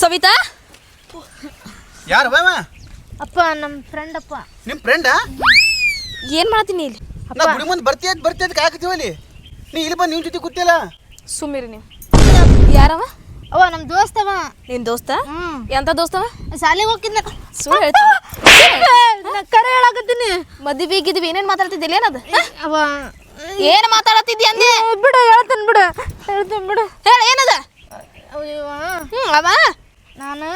ಸವಿತಾ? ಯಾರು ಬಾವ ಅಪ್ಪ ನಮ್ಮ ಫ್ರೆಂಡ್ ಅಪ್ಪ. ನಿಮ್ ಫ್ರೆಂಡ್ ಏನ್ ಮಾಡ್ತೀನಿ ಇಲ್ಲಿ? ನಾ ಗುಡಿ ಮುಂದೆ ಬರ್ತೀಯ ಬರ್ತೀಯ ಅಂತ ಕಾಕತ್ತೀವಲ್ಲಿ ನೀ ಇಲ್ಲಿ ಬಂದು ನಿಮ್ಮ ಜೊತೆ ಕೂತಿಲ್ಲ ಸುಮ್ಮಿರಿ ನೀವು. ಯಾರವ? ಅವ ನಮ್ಮ ದೋಸ್ತವ ನಿನ್ ದೋಸ್ತ? ಹ್ಮ್. ಎಂತ ದೋಸ್ತವ ಶಾಲೆಗೆ ಹೋಗಿದ್ದ ಸುಳ್ಳು ಹೇಳ್ತೀನಿ ನಾ ಕರೆ ಹೇಳಾಕತ್ತೀನಿ. ಮದ್ವಿ ಗಿದ್ವಿ ಏನೇನ್ ಮಾತಾಡ್ತಿದ್ದಿಲ್ಲ ಏನದ? ಅವ ಏನ್ ಮಾತಾಡತ್ತಿದ್ದಿ ಅಂದೆ? ಬಿಡು ಹೇಳ್ತೀನಿ ಬಿಡು ಹೇಳ್ತೀನಿ ಬಿಡು. ಹೇಳ ಏನದ? ಅವ ಇವ ಹ್ಮ್ ಅವ? ನಾನು.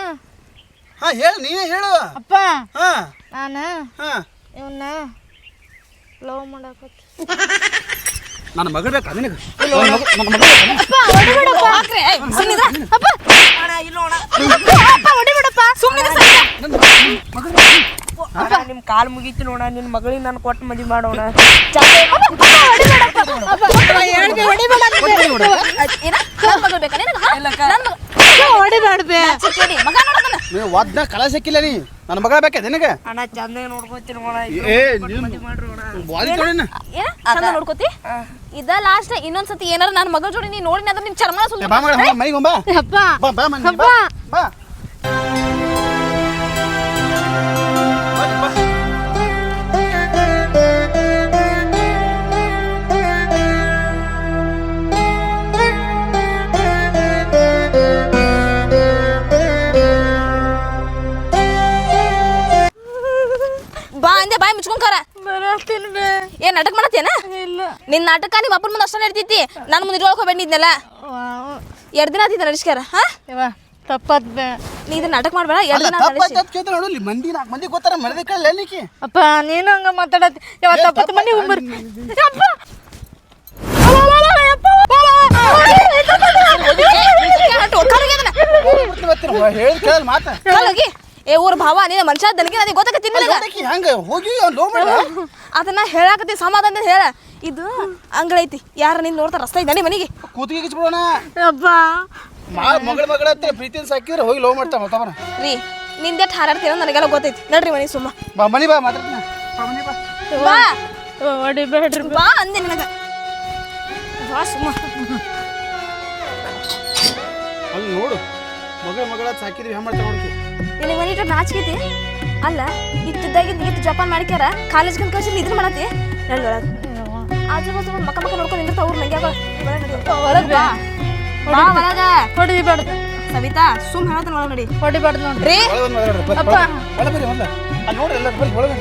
ಹಾ ಹೇಳು ನೀ ಹೇಳು. ಅಪ್ಪ! ಹಾ. ನಾನು ಹಾ. ಇವನ್ನ ಲವ್ ಮಾಡಾಕತ್ತಿ. ನನ್ನ ಮಗಳು ಬೇಕಾ ನಿನಗೆ? ನಿಮ್ ಕಾಲ್ ಮುಗೀತು ನೋಡ ನಿನ್ ಮಗಳಿಗೆ ನಾನು ಕೊಟ್ಟು ಮದಿ ಮಾಡೋಣ. ಮಗ- ಮಗ ಒದ್ನ ಕಳ ಸಿಕ್ಕಿಲ್ಲ ನೀ. ನನ್ನ ಮಗಳ ಬೇಕಾ ನಿನಗೆ? ಅಣ್ಣ ನೋಡ್ಕೊತೀನಿ ನೋಡ ಏ ನೀನು ಬಾಲಿ ತೊಳೆನ ಏನ? ಚಂದ ನೋಡ್ಕೋತಿ? ಇದ ಲಾಸ್ಟ್ ಇನ್ನೊಂದ್ ಸತಿ ಏನಾರ ನನ್ನ ಮಗಳ ಜೋಡಿ ನೀ ನೋಡಿ ಅದ್ರ ನಿಮ್ ಚರ್ಮ ಸುಲ್ಲು ಬಾ ಮಗಳ ಮನೆಗೆ ಬಾ ಅಪ್ಪ ಬಾ ಬಾ ಮನೆ ಬಾ ಬಾ ಬಾ, ಬಾ. ಇಲ್ಲ ನಿನ್ ನಾಟಕ ನಿಮ್ ಅಪ್ಪನ ಮುಂದೆ ಅಷ್ಟೇ ನಡೀತೈತಿ ನನ್ನ ಮುಂದೆ ಇಟ್ಕೊಳಕ್ ಹೋಗ್ಬೇಡಿದ್ನಲ್ಲ ಎರಡ್ ದಿನ ಆತಿದ್ದ ನಡಿಸ್ಕ್ಯಾರ ಹಾ? ತಪ್ಪದ ನೀ ಇದನ್ನ ನಾಟಕ ಮಾಡ್ಬೇಡ ಎರಡು ದಿನ ತಪ್ಪ ನಡಿಸಿ ತಪ್ಪು ಕೇಳ್ತಾರ ನೋಡು ಇಲ್ಲಿ ಮಂದಿ ನಾಲ್ಕು ಮಂದಿ ಗೊತ್ತಾರ ಮರದೇ ಕಳ್ಳ ಎಲ್ಲಿಕ್ಕೆ ಅಪ್ಪ ನೀನು ಹಂಗ ಮಾತಾಡತ್ತಿ. ಯಾವ ಏ, ತಪ್ಪತ್ತು ತಪ್ಪ- ಮನೆ ಉಂಬರ್ ಅಪ್ಪ ಹೇಳಿದ್ ಕೇಳಲ್ ಮಾತ ಹೋಗಿ ಏ ಊರ್ ಭಾವ ನೀನ ಮನುಷ್ಯ ದನಗೆ ನನಗೆ. ಗೊತ್ತಾಗತ್ತಿ ನಿನಗ ಹೆಂಗ? ಹೋಗಿ ಲೋ ಮಾಡ ಅದನ್ನ ಹೇಳಾಕತ್ತಿ ಸಮಾಧಾನ ಹೇಳ. ಇದು ಅಂಗಳ ಐತಿ. ಯಾರ ನಿನ್ ನೋಡ್ತಾರ? ರಸ್ತೆ ಇದ್ದಾನೆ ಮನೆಗೆ. ಕೂತಿಗೆ ಗಿಚ್ಬಿಡೋಣ ಅಪ್ಪ ಮಾ ಮಗಳ ಮಗಳ ಹತ್ರ ಪ್ರೀತಿಯಿಂದ ಸಾಕಿದ್ರೆ ಹೋಗಿ ಲೋ ಮಾಡ್ತಾ ಮತ್ತವನ ರೀ ನಿಂದೆ ಹಾರಾಡ್ತೀರ ನನಗೆಲ್ಲ ಗೊತ್ತೈತಿ. ನಡ್ರಿ ಮನೆಗೆ ಸುಮ್ಮ. ಬಾ ಮನಿ ಬಾ ಮಾತಾಡ್ತೀನಿ. ಬಾ ಮನಿ ಬಾ. ಬಾ. ಹೊಡಿಬೇಡ್ರಿ ಬಾ ಅಂದೆ ನಿನಗ. ಬಾ ಸುಮ್ಮ. ಅಲ್ಲಿ ನೋಡು. ಮಗಳ ಮಗಳ ಸಾಕಿದ್ವಿ ಹೆಂಗ್ ಮಾಡ್ತಾ ನೋಡ್ತಿ ನಿನಗೆ ಮನಿ ಇಟ್ಟು ನಾಚಿಕೈತಿ ಅಲ್ಲ ಇತ್ತಿದ್ದಾಗಿದ್ದು ಇತ್ತು ಜಪಾನ್ ಮಾಡ್ಕ್ಯಾರ ಕಾಲೇಜ್ ಕಂತ ಕಳ್ಸಿ ಮಾಡತಿ ಮಾಡತ್ತಿ? ನಡಿ ಒಳಗೆ. ಆಜು ಬಾಜು ಮಕ್ಕ ಮಕ್ಕ ನೋಡ್ಕೊಂಡು ನಿಂದಿರ್ತಾವ ಊರ್ ನಂಗೆ ಒಳಗೆ ಬಾ. ಬಾ ಒಳಗ. ಸವಿತಾ ಸುಮ್ ಹೇಳ್ತಾನ ಒಳಗೆ ನಡಿ. ನೋಡ್ರಿ. ಒಳಗೆ ಅಪ್ಪ. ಒಳಗೆ ಒಳಗೆ ಒಳ್ಳೆ ಅಲ್ಲಿ ನೋಡ್ರಿ ಎಲ್ಲ ಬರ್ರಿ ಒಳಗೆ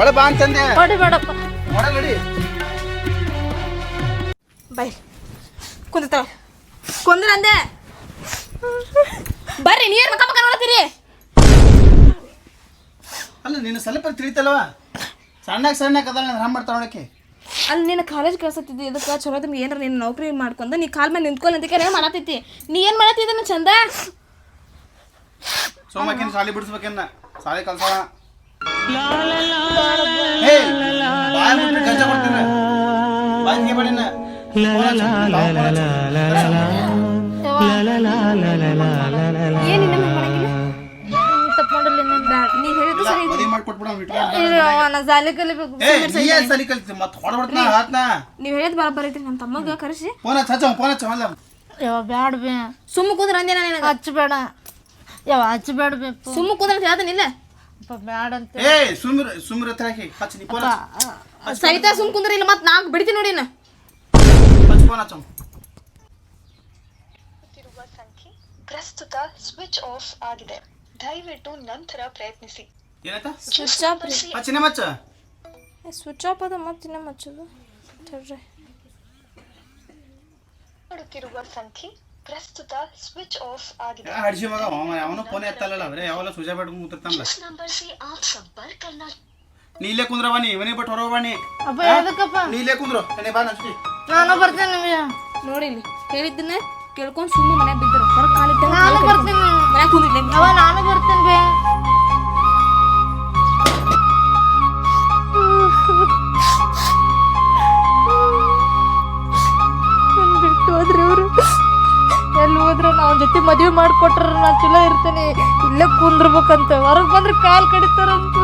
ಒಳ ಬಾ ಅಂತಂದೆ. ಹೊಡಿಬೇಡಪ್ಪ ಒಳಗೆ ನಡಿ. ಬೈ ಕುಂದಿರ್ತಾವ ಕುಂದ್ರ ಅಂದೆ. ಬರ್ರಿ ನೀರ್ ಮಕ್ಕ ಮಕ್ಕ ನೋಡತ್ತೀರಿ. ಅಲ್ಲ ನೀನು ಸ್ವಲ್ಪ ತಿಳಿತಲ್ವಾ? ಸಣ್ಣಗೆ ಸಣ್ಣ ಅದಲ್ಲ ನಾನು ಮಾಡ್ತಾ ನೋಡಕ್ಕೆ ಅಲ್ಲಿ ನಿನ್ನ ಕಾಲೇಜ್ ಕಳ್ಸತ್ತಿದ್ದಿ ಇದಕ್ಕೆ ಚಲೋ ನಿಮ್ಗೆ ಏನಾರ ನೀನು ನೌಕರಿ ಮಾಡ್ಕೊಂಡು ನೀ ಕಾಲ್ ಮೇಲೆ ನಿಂತ್ಕೊಲ್ ಅಂತ ಕೇಳಿ ಮಾಡತ್ತೈತಿ ನೀ ಏನು ಮಾಡತ್ತಿದ್ದನ ಚಂದ ಸೋಮಕಿನ ಸಾಲಿ ಬಿಡಿಸ್ಬೇಕನ್ನ ಸಾಲಿ ಕಲ್ಸ ಹೇ ನೀ ಹೇಳಿದ್ದು ಸರಿ. ಮದುವೆ ಮಾಡ್ಕೊಟ್ಬಿಡ ನಾ ಶಾಲೆ ಕಲಿಬೇಕು ಏ ನೀ ಏನ್ ಸಾಲಿ ಕಲ್ತಿ ಮತ್ತೆ ಹೊಡ್ಬಿಡ್ತಾನ ಹಾತ್ನ? ನೀವು ಹೇಳಿದ್ ಬರಬ್ಬರ ಐತಿ ನಮ್ಮ ತಮ್ಮಗ ಕರೆಸಿ. ಫೋನ್ ಹಚ್ಚ ಹಚ್ಚ ಫೋನ್ ಹಚ್ಚ ಅಲ್ಲ ಯಾವ ಬ್ಯಾಡ ಬೇ. ಸುಮ್ಮ ಕುಂದ್ರ ಅಂದೆ ನಾನು ನಿನಗೆ? ಹಚ್ಚಬೇಡ. ಯಾವ ಹಚ್ಚಬೇಡ ಸುಮ್ಮ ಕುಂದ್ರ ಅಂತ ಹೇಳ್ತಾನಿಲ್ಲ ಅಪ್ಪ ಬ್ಯಾಡ ಅಂತ ಏ ಸುಮ್ರ ಸುಮ್ರ ಹತ್ರ ಹಾಕಿ. ಹಚ್ಚ ನೀ ಫೋನ್ ಹಚ್ಚ. ಸುಮ್ ಕುಂದ್ರ ಇಲ್ಲ ಮತ್ ನಾಕ್ ಬಿಡ್ತೀನಿ ನೋಡಿ ನಾ ಹಚ್ಚ ಫೋನ್ ಹಚ್ಚ ಇರುವ ಸಂಖ್ಯೆ ಪ್ರಸ್ತುತ ಸ್ವಿಚ್ ಆಫ್ ಆಗಿದೆ. ದಯವಿಟ್ಟು ನಂತರ ಪ್ರಯತ್ನಿಸಿ. ಏನಾಯ್ತಾ ಸ್ವಿಚ್ ಆಫ್ ರೀ ಸ್ವಿಚ್ ಆಫ್ ಅದ ಮತ್ತೆ ಇನ್ನೂ ಮಚ್ಚದು. ತಡ್ರಿ. ಸಂಖ್ಯೆ ಪ್ರಸ್ತುತ ಸ್ವಿಚ್ ಆಫ್ ಆಗಿದೆ. ಹಡ್ಸಿ ಮಗ ಅವನು ಫೋನ್ ಎತ್ತಲ್ಲ ಅವರೇ ಯಾವಲ್ಲ ಸುಜಾ ಬೇಡ್ಕೊಂಡು ಕೂತಿರ್ತಾನಲ್ಲ. ನಂಬರ್ ಸಿ ಆಫ್ ಸಂಪರ್ಕ ಕರ್ನಾ ನೀಲೇ ಕುಂದ್ರ ಬಾ ಇವನೇ ಬಿಟ್ಟು ಹೊರಗೆ ಬಾ ನೀ. ಅಪ್ಪ ಎದಕ್ಕಪ್ಪ ನೀಲೇ ಕುಂದ್ರು. ಎಣ್ಣೆ ಬಾ ನಂಜಿ ನಾನು ಬರ್ತೇನೆ ನಿಮಗೆ. ನೋಡಿ ಇಲ್ಲಿ ಹೇಳಿದ್ದನ್ನ ಕೇಳ್ಕೊಂಡು ಸುಮ್ಮನೆ ಮನೆಗೆ ಬಿದ್ದರು. ಹೊರಗೆ ಕಾಲಿಟ್ಟೆ ನಾನು ಬರ್ತೇನೆ. ಮನೆ ಕುಂದಿದ್ದೆ ಅವ ನಾನು ಬರ್ತೇನೆ ಬೇ. ಬಿಟ್ಟು ಹೋದ್ರಿ ಅವರು ಎಲ್ಲಿ ಹೋದ್ರೆ ನಾವು ಜೊತೆ ಮದ್ವೆ ಮಾಡ್ಕೊಟ್ರ ನಾ ಚಲೋ ಇರ್ತೇನೆ. ಇಲ್ಲೇ ಕುಂದ್ರಬೇಕಂತ. ಹೊರಗೆ ಬಂದ್ರೆ ಕಾಲ್ ಕಡಿತಾರಂತ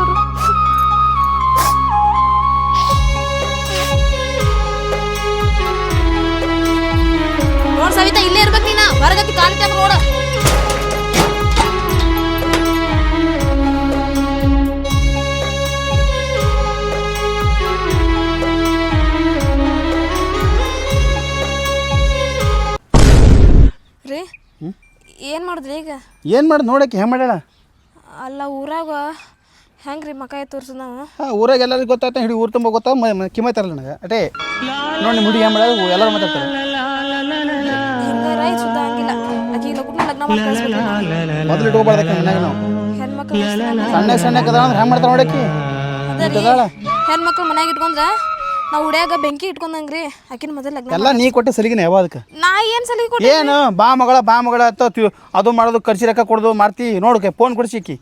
ನೋಡ್ ಸವಿತಾ, ಇಲ್ಲೇ ಇರ್ಬೇಕು ನೀನ. ಹೊರಗತ್ತಿ ಕಾಲಿಟ್ಟಾಗ ನೋಡ. ಮಾಡಿದ್ರಿ ಈಗ ಏನು ಮಾಡಿ ನೋಡಕ್ಕೆ ಹೆಂಗೆ ಮಾಡ್ಯಾಳ? ಅಲ್ಲ ಊರಾಗ ಹೆಂಗ್ರಿ ಮಕಾಯ ತೋರ್ಸು ನಾವು? ಹಾಂ ಊರಾಗ ಎಲ್ಲರಿಗೂ ಗೊತ್ತಾಯ್ತು ಹಿಡಿ ಊರು ತುಂಬ ಗೊತ್ತಾ ಕಿಮ್ಮತ್ತಾರಲ್ಲ ನನಗೆ. ಅಟೇ ನೋಡಿ ನಿಮ್ಮ ಹುಡುಗಿ ಹೆಂಗೆ ಮಾಡ್ಯಾಳ? ಎಲ್ಲರೂ ಮಾತಾಡ್ತಾರೆ. ಹಿಂಗಾರ ಇದು ಸುದ್ದ ಹಂಗಿಲ್ಲ. ಆಕಿ ಲಗುನ ಲಗ್ನ ಮಾಡಿ ಕಳಿಸ್ಬೇಕು. ಮೊದಲು ಇಟ್ಕೋಬಾರ್ದಕ್ಕೆ ಮನ್ಯಾಗ ನಾವು. ಹೆಣ್ಮಕ್ಳು ಸಣ್ಣ ಸಣ್ಣ ಕದ ಅಂದ್ರೆ ಹೆಂಗೆ ನೋಡಕ್ಕೆ ಹೆಣ್ಮಕ್ಳು ಮನ್ಯಾಗ ಇಟ್ಕೊಂಡ್ರ ನಾವು ಉಡ್ಯಾಗ ಬೆಂಕಿ ಇಟ್ಕೊಂಡಂಗ್ರಿ ಆಕಿನ ಮೊದಲ ಲಗ್ನ ಎಲ್ಲ ನೀ ಕೊಟ್ಟೆ ಸಲಿಗಿನ ಯಾವ ಅದಕ್ಕೆ? ನಾ ಏನ್ ಸಲಿಗೆ ಕೊಟ್ಟೆ ಏನು? ಬಾ ಮಗಳ ಬಾ ಮಗಳ ಅಂತ ತಿ- ಅದು ಮಾಡೋದು ಖರ್ಚು ರೊಕ್ಕ ಕೊಡೋದು ಮಾಡ್ತಿ ನೋಡಕ್ಕೆ ಫೋನ್ ಕೊಡಿಸಿ ಆಕಿ.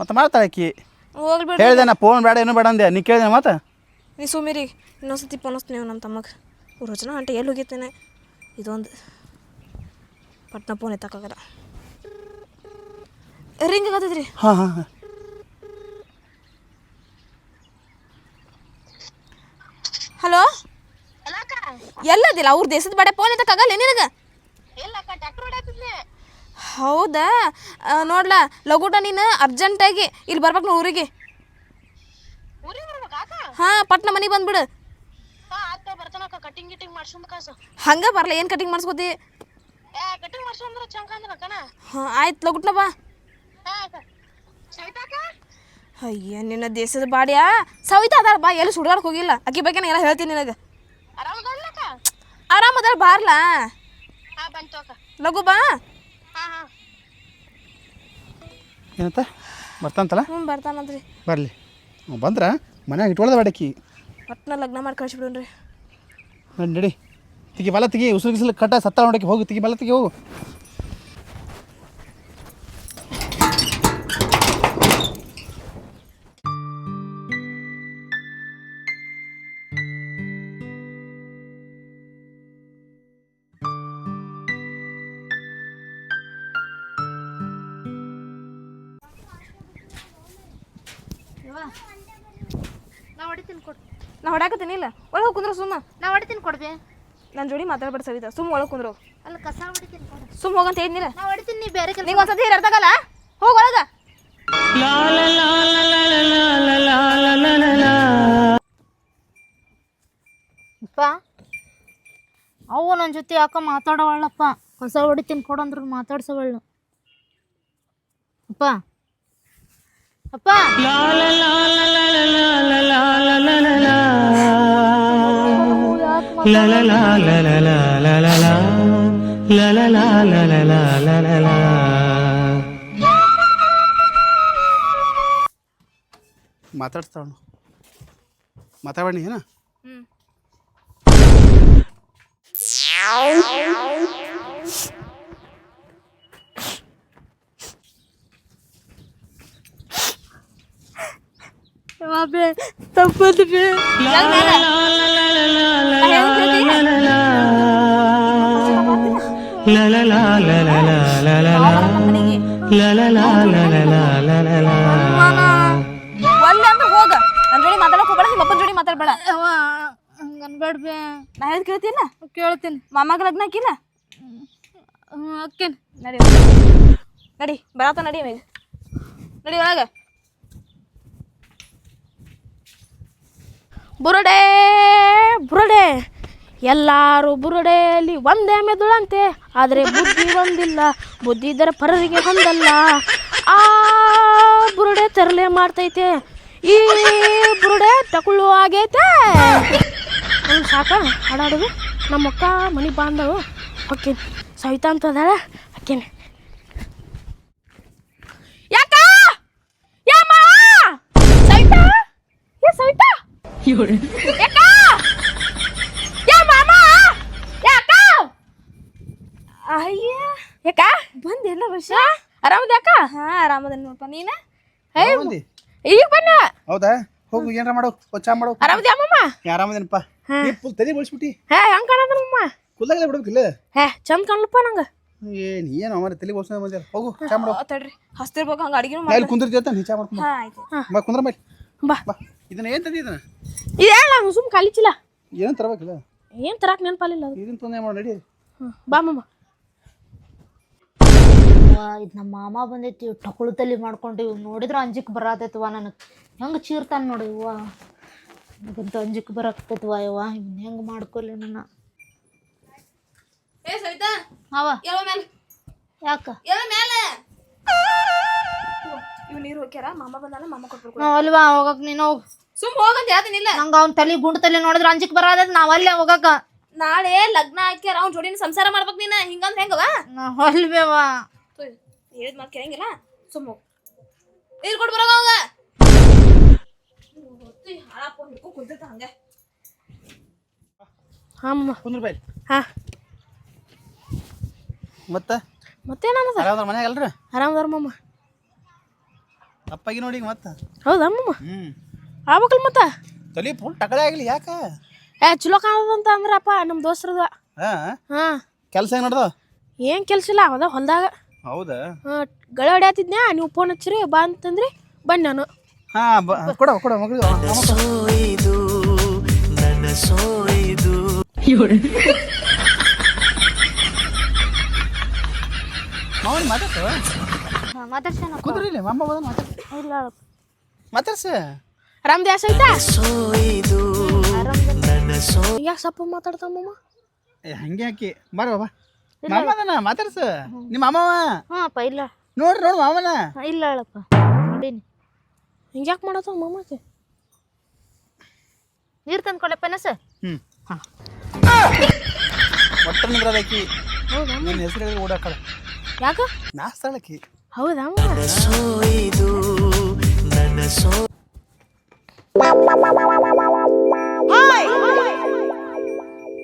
ಮತ್ತೆ ಮಾಡ್ತಾಳೆ ಆಕಿ. ಹೋಗ್ಬಿಡ್ರಿ ಹೇಳ್ದೆ ನಾ ಫೋನ್ ಬೇಡ ಏನು ಬೇಡ ಅಂದೆ. ನೀ ಕೇಳಿದೆ ಮತ್ತೆ? ನೀ ಸುಮಿರಿ ಇನ್ನೊಂದ್ಸತಿ ಫೋನ್ ನೀವು ನಮ್ಮ ತಮ್ಮಗೆ. ರೋಜನ ಅಂಟೆ ಎಲ್ಲಿ ಹೋಗಿರ್ತೇನೆ? ಇದೊಂದು. ಪಟ್ನ ಫೋನ್ ಎತ್ತಕ್ಕಾಗಲ್ಲ. ರಿಂಗ್ ಆಗತ್ತದ್ರಿ ಹಾಂ ಹಾಂ ಹಾಂ. ಹಲೋ? ಎಲ್ಲದಿಲ್ಲ ಅವ್ರ ದೇಶದ ಬಡ ಫೋನ್ ಎತ್ತಕ್ಕಾಗಲ್ಲ ನಿನಗೆ? ಹೌದಾ? ನೋಡ್ಲ ಲಗುಟ ನೀನು ಅರ್ಜೆಂಟಾಗಿ ಇಲ್ಲಿ ಬರ್ಬೇಕು ನಾ ಊರಿಗೆ. ಹಾಂ ಪಟ್ನ ಮನೆಗೆ ಬಂದ್ಬಿಡು. ಹಂಗ ಬರಲ್ಲ ಏನು ಕಟಿಂಗ್ ಮಾಡಿಸ್ಕೋತಿ? ಹಾಂ ಆಯ್ತು ಲಗುಟ್ನ ಬಾ. ಅಯ್ಯ ನಿನ್ನ ದೇಶದ ಬಾಡ್ಯಾ ಸವಿತಾ ಅದಾಳ ಬಾ ಎಲ್ಲಿ ಸುಡ್ಗಾಡಕ್ಕೆ ಹೋಗಿಲ್ಲ. ಅಕ್ಕಿ ಬಗ್ಗೆ ನಾ ಎಲ್ಲ ಹೇಳ್ತೀನಿ ನಿನಗೆ. ಆರಾಮ ಅದಾಳ ಬಾರ್ಲಾ. ಲಘು ಬಾ. ಹಾ ಹಾ. ಏನಂತ ಬರ್ತಾನಂತಲ್ಲ? ಹ್ಞೂ ಬರ್ತಾನಂತ್ರಿ. ಬರಲಿ. ಬಂದ್ರೆ ಮನ್ಯಾಗ ಇಟ್ಕೊಳ್ದ ಬಾಡಕ್ಕಿ ಒಟ್ನ ಲಗ್ನ ಮಾಡಿ ಕಳಿಸ್ಬಿಡ್ರಿ ನಡಿ ನಡಿ. ತಿಗಿ ಬಲ ತಿಗಿ ಉಸಿರು ಗಿಸುಲು ಕಟ್ಟ ಸತ್ತ ನೋಡಕ್ಕೆ ಹೋಗು ತಿಗಿ ಬಲ ತಿಗಿ ಹೋಗು. ಹೊಡಿತೀನಿ ಕೊಡ್ ನಾ ಹೊಡ್ಯಾಕತ್ತೀನಿ ಇಲ್ಲ ಒಳಗೆ ಹೋಗಿ ಕುಂದ್ರ ಸುಮ್ಮ ನಾ ಹೊಡಿತೀನಿ ಕೊಡ್ಬೇ ನನ್ನ ಜೋಡಿ ಮಾತಾಡ್ಬೇಡ ಸವಿತಾ. ಸುಮ್ಮ ಒಳಗೆ ಕುಂದ್ರು. ಅಲ್ಲಿ ಕಸ ಹೊಡಿತೀನಿ ಕೊಡು ಸುಮ್ಮ ಹೋಗಂತ ಹೇಳಿದ್ನಿಲ್ಲ. ನಾ ಹೊಡಿತೀನಿ ನೀ ಬೇರೆ ಕೆಲಸ ನಿಂಗೆ ಒಂದ್ಸತಿ ಹೇಳತ್ತಾಗಲ್ಲ ಹೋಗಿ ಒಳಗ. ಅಪ್ಪ ಅವು ನನ್ನ ಜೊತೆ ಯಾಕ ಮಾತಾಡವಳ್ಳಪ್ಪ ಕಸ ಹೊಡಿತೀನಿ ಕೊಡಂದ್ರು ಮಾತಾಡ್ಸವಳ್ಳು ಅಪ್ಪ. ಅಪ್ಪ ಮಾತಾಡ್ತಾವ ಮಾತಾಡಿ ಏನ? ತಪ್ಪದು ಬೇ ಒಲ್ಲೆ ಅಂದ್ರೆ ಹೋಗ ನನ್ನ ಜೋಡಿ ಮಾತಾಡಕ್ ಹೋಗ್ಬೇಡ ನಿಮ್ಮ ಅಪ್ಪನ ಜೋಡಿ ಮಾತಾಡ್ಬೇಡ ಅವ್ವ ಹಂಗೆ ಅನ್ಬೇಡ ಬೇ ನಾ ಹೇಳಿದ್ ಕೇಳ್ತಿಲ್ಲ ಕೇಳ್ತೀನಿ ಮಾಮಾಗ ಲಗ್ನ ಹಾಕಿಲ್ಲ ಹ್ಞೂ ಅಕ್ಕೇನು ನಡಿ ನಡಿ ಬರಾತ ನಡಿ ಅವಾಗ ನಡಿ ಒಳಗ ಬುರುಡೆ ಬುರುಡೆ. ಎಲ್ಲರೂ ಬುರುಡೆಯಲ್ಲಿ ಒಂದೇ ಮೆದುಳಂತೆ, ಆದರೆ ಬುದ್ಧಿ ಒಂದಿಲ್ಲ, ಬುದ್ಧಿ ಇದ್ದರೆ ಪರರಿಗೆ ಹೊಂದಲ್ಲ ಆ ಬುರುಡೆ ತರಲೆ ಮಾಡ್ತೈತೆ. ಈ ಬುರುಡೆ ತಕೊಳ್ಳು ಆಗೈತೆ ಸಾಕಾ ಸಾಕ? ಹಾಡಾಡೋದು. ನಮ್ಮ ಅಕ್ಕ ಮನೆ ಬಾಂಧವು ಓಕೆ ಸವಿತಾ ಅಂತ ಅದಾಳೆ? ಅಕ್ಕೇನೆ ಯಾಕ ಯಾಮ ಸವಿತಾ ಏ ಸವಿತಾ ಮಾಮ ಯಾಕ ಅಯ್ಯ. ಯಾಕ? ಬಂದಿಲ್ಲ ವರ್ಷ ಆರಾಮದ ಯಾಕ ಹಾ ಆರಾಮದ ನೋಡಪ್ಪ. ನೀನ? ಬಂದಿ ಈಗ ಬನ್ನ. ಹೌದಾ? ಹೋಗು ಏನಾರ ಮಾಡು. ಚಾ ಮಾಡು. ಆರಾಮದ ಅಮ್ಮಮ್ಮ? ಆರಾಮದೇನಪ್ಪ. ಫುಲ್ ತಲೆ ಬಳಸ್ಬಿಟ್ಟಿ. ಹೇ ಹೆಂಗ್ ಕಾಣದ ಅಮ್ಮ ಕುಲ್ಲಾಗಲೇ ಬಿಡ್ಬೇಕಿಲ್ಲ ಹೇ ಚಂದ ಕಾಣಲಪ್ಪ ನಂಗ. ಏನ್ ಏನು ಅಮ್ಮ ತಲೆ ಬೋಸ ಬಂದ್ಯಾರ ಹೋಗು ಚಾ ಮಾಡು. ತಡ್ರಿ. ಹಸ್ತಿರ್ಬೇಕು ಹಂಗ ಅಡಿಗೆ ಮಾಡಿ ಇಲ್ಲಿ ಕುಂದಿರ್ತೀವತ್ತ ನೀ ಚಾ ಮಾಡ್ಕೊಂಡು ಹಾ ಕುಂದ್ರ ಮೇಲೆ ಬಾ. ಬಾ. ಇದನ್ನ ಏನು ತಂದಿ ಇದನ್ನ? ಇದೇಳ ಸುಮ್ ಕಲಿಚಿಲ್ಲ ಏನು ತರಬೇಕಿಲ್ಲ? ಏನ್ ತರಾಕ್ ನೆನಪಾಲಿಲ್ಲ ಅದು. ಇದನ್ನ ತೊಂದರೆ ಮಾಡಿ ನಡಿ. ಹ್ಮ್. ಬಾ ಮಮ್ಮ ಇದು ನಮ್ಮ ಮಾಮ ಬಂದೈತಿ ಟೊಕಳು ತಲೆ ಮಾಡ್ಕೊಂಡಿವ್ ನೋಡಿದ್ರೆ ಅಂಜಿಕ್ ಬರತೈತವ ನನಗೆ. ಹೆಂಗೆ ಚೀರ್ತಾನೆ ನೋಡಿ ಇವ್ವ ನನಗಂತೂ ಅಂಜಿಕ್ ಬರಕತ್ತೈತವ ಯವ್ವ. ಇವ್ನ ಹೆಂಗೆ ಮಾಡ್ಕೊಲಿ ನನ್ನ. ಏ ಸವಿತಾ. ಅವ ಯಾವ ಮೇಲೆ? ಯಾಕ? ಯಾವ ಮೇಲೆ? ಇವ್ ನೀರು ಹೋಗ್ಯಾರ ಮಾಮ ಬಂದಾನ ಮಾಮ ಕೊಟ್ಬಿಡ್ಕೊ ಅಲ್ವಾ ಹೋಗಕ್ ನೀನು? ಹೋಗ್ ಸುಮ್ ಹೋಗಂತ ಹೇಳ್ತೀನಿಲ್ಲ ನಂಗ ಅವ್ನ ತಲೆ ಗುಂಡು ತಲೆ ನೋಡಿದ್ರೆ ಅಂಜಿಕ್ ಬರೋದ ನಾವ್ ಅಲ್ಲೇ ಹೋಗಕ ನಾಳೆ ಲಗ್ನ ಹಾಕ್ಯಾರ ಅವ್ನ ಜೋಡಿನ ಸಂಸಾರ ಮಾಡ್ಬೇಕು ನೀನ ಹಿಂಗಂದ್ರ ಹೆಂಗವ ನಾ ಹೇಳಿದ ಮಾತು ಕೇಳಂಗಿಲ್ಲ. ಸುಮ್ಮ ಹೋಗ್. ನೀರು ಕೊಟ್ಟು ಬರೋಗ ಅವಾಗ. ಹಾಳಾಪ ಕುಂತಿರ್ತ ಹಂಗೆ. ಹಾ ಕುಂದ್ರ ಮತ್ತೆ? ಮತ್ತೇನದ ಆರಾಮದ್ರ ಮನ್ಯಾಗ ಅಲ್ರಿ ಆರಾಮದಾರ ಮಮ್ಮ ಅಪ್ಪಾಗಿ ನೋಡಿ ಮತ್ತೆ. ಹೌದಾ ಮಮ್ಮ ಹ್ಞೂ ಆಗ್ಬೇಕಲ್ ಮತ್ತೆ? ತಲಿ ಫುಲ್ ಟಕಳೆ ಆಗಲಿ ಯಾಕ? ಏ ಚಲೋ ಕಾಣದಂತ ಅಂದ್ರಪ್ಪ ನಮ್ಮ ದೋಸ್ತ್ರದ. ಹಾಂ? ಹಾ. ಕೆಲಸ ಹೆಂಗೆ ನಡ್ದ ಏನ್ ಕೆಲ್ಸ ಇಲ್ಲ ಅದ ಹೊಲ್ದಾಗ. ಹೌದಾ? ಹಾಂ ಗಳೆ ಹೊಡ್ಯಾತಿದ್ನ್ಯಾ ನೀವು ಫೋನ್ ಹಚ್ಚಿರಿ ಬಾ ಅಂತಂದ್ರಿ ಬನ್ನಿ ನಾನು. ಹಾಂ ಕೊಡ ಕೊಡ ಮಗಳಿಗೆ ಮಾವನ್ ಮಾತಾಡ್ಸವ ಮಾತಾಡ್ಸೇನ ಕುಂದ್ರಿ ಇಲ್ಲಿ ಮಾಮ ಬಂದ ಇಲ್ಲ. ಮಾತಾಡ್ಸ. ಆರಾಮ್ ದ್ಯಾಸ ಐತಾ ಯಾಕೆ ಸಪ್ಪ ಮಾತಾಡ್ತಾವ ಮಮ್ಮ ಏ ಹಂಗೆ ಹಾಕಿ. ಬಾರ ಬಾಬಾ ಮಾಮ ಅದನ ಮಾತಾಡ್ಸ. ನಿಮ್ಮ ಮಾಮವ ಹ್ಞೂ ಅಪ್ಪ ಇಲ್ಲ. ನೋಡ್ರಿ ನೋಡು ಮಾಮನ. ಇಲ್ಲ ಹೇಳಪ್ಪ. ನೋಡೀನಿ ಹಿಂಗ್ಯಾಕೆ ಮಾಡತ್ತಾವ ಮಮ್ಮಕ್ಕೆ ನೀರು ತಂದು ಕೊಡಪ್ಪ ನಸ ಹ್ಞೂ ಒಟ್ಟ ನಿಂದ್ರದಾಕಿ ನಿನ್ನ ಹೆಸರು ಓಡಾಕಳ ಯಾಕ? ನಾ ಸ್ಥಳಕ್ಕಿ ಹೌದಾ?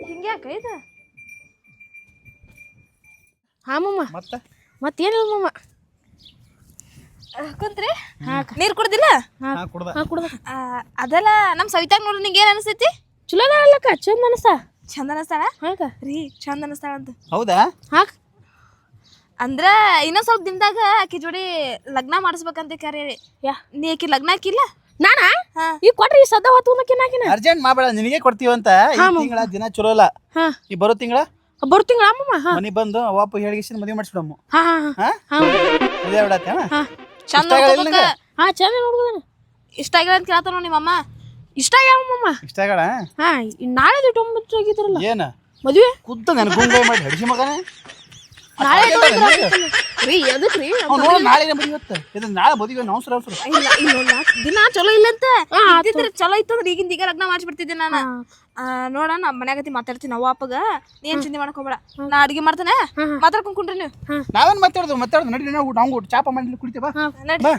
ಹಿಂಗ್ಯಾಕ ಇದು? ಹಾ ಮಮ್ಮ ಮತ್ತೆ? ಮತ್ತೇನಿಲ್ಲ ಮಮ್ಮ ಕುಂತ್ರಿ. ನೀರು ಕುಡ್ದಿಲ್ಲ? ಹಾ ಕುಡ್ದ. ಅದೆಲ್ಲ ನಮ್ಮ ಸವಿತಾಗ ನೋಡ್ರಿ ನಿಂಗೆ ಏನು ಅನಿಸ್ತೈತಿ ಚಲೋ ಅಲ್ಲಕ್ಕ ಚಂದ ಅನಸ್ತ. ಚಂದ ಅನಸ್ತಾಳ? ಹಾಕ ರೀ ಚಂದ ಅನಸ್ತಾಳ ಅಂತ. ಹೌದಾ? ಹಾಕ್ ಅಂದ್ರ ಇನ್ನೊಂದ್ ಸ್ವಲ್ಪ ದಿನದಾಗ ಆಕಿ ಜೋಡಿ ಲಗ್ನ ಮಾಡಿಸ್ಬೇಕಂತ ಕರೆ. ಯಾ. ನೀ ಆಕಿ ಲಗ್ನ ಹಾಕಿಲ್ಲ? ನಾನಾ. ಈ ಕೊಟ್ರಿ ಸದ್ದ ಹೊತ್ತು ಅರ್ಜೆಂಟ್ ಮಾಡಬೇಡ ನಿನಗೆ ಕೊಡ್ತೀವಂತ ಈ ತಿಂಗಳ ದಿನ ಚಲೋ ಇಲ್ಲ ಹಾ. ಈ ಬರೋ ತಿಂಗಳ? ಬರು ತಿಂಗಳ ಹಾ. ಮನಿ ಬಂದು ವಾಪ ಹೇಳಿಗಿಸಿ ಮದುವೆ ಮಾಡಿಸ್ಬಿಡಮ್ಮ ಹಾ ಹಾ ಹಾ. ಮದುವೆ ಬಿಡತ್ತೆ ಹಾ. ಚಂದ ಹಾ ಚಂದ ನೋಡ್ಕೋದಾನ ಇಷ್ಟ ಆಗಿಲ್ಲ ಅಂತ ಕೇಳ್ತಾನ ನೋಡಿ ನಿಮ್ಮಮ್ಮ. ಇಷ್ಟ ಆಗ್ಯಾವ ಮಮ್ಮ ಇಷ್ಟ ಆಗಲ್ಲ ಹಾ ನಾಳೆ ಒಂಬತ್ತು ಆಗಿದ್ರಲ್ಲ. ಏನ? ಮದುವೆ? ಕುದ್ದ ನನಗೆ ಗುಂಗೈ ಮಾಡಿ ಹಡಿಸಿ ಮಗನೇ. ನಾಳೆ ರೀ ನೋಡ ನಾಳೆ ಮದುವೆ ಇವತ್ತು ಇದು ನಾಳೆ ಮದುವೆ ಅವಸರ ಅವಸರ ಇಲ್ಲ ಇಲ್ಲ. ದಿನ ಚಲೋ ಇದ್ದಿದ್ರೆ ಚಲೋ ಇತ್ತು ಅಂದ್ರೆ ಈಗಿಂದ ಈಗ ಲಗ್ನ ಮಾಡಿಸ್ಬಿಡ್ತಿದ್ದೆ ನಾನು. ಆ, ನೋಡ ನಾ ಮನ್ಯಾಗತಿ ಮಾತಾಡ್ತೀನಿ ಅವ್ವ ಅಪ್ಪಗ. ನೀನ್ ಚಿಂತೆ ಮಾಡಕ್ ಹೋಗ್ಬೇಡ ನಾ ಅಡಿಗೆ ಮಾಡ್ತೇನೆ. ಮಾತಾಡ್ಕೊಂಡ್ ಕುಂಡ್ರಿ ನೀವು. ನಾವೇನ್ ಮಾತಾಡೋದು? ಮಾತಾಡೋದು. ನಡಿ ನಾವು ನಾವು ಚಾಪ ಮಾಡಿ ಕುಡಿತೀವಿ. ಬಾ ನಡಿ. ಬಾ.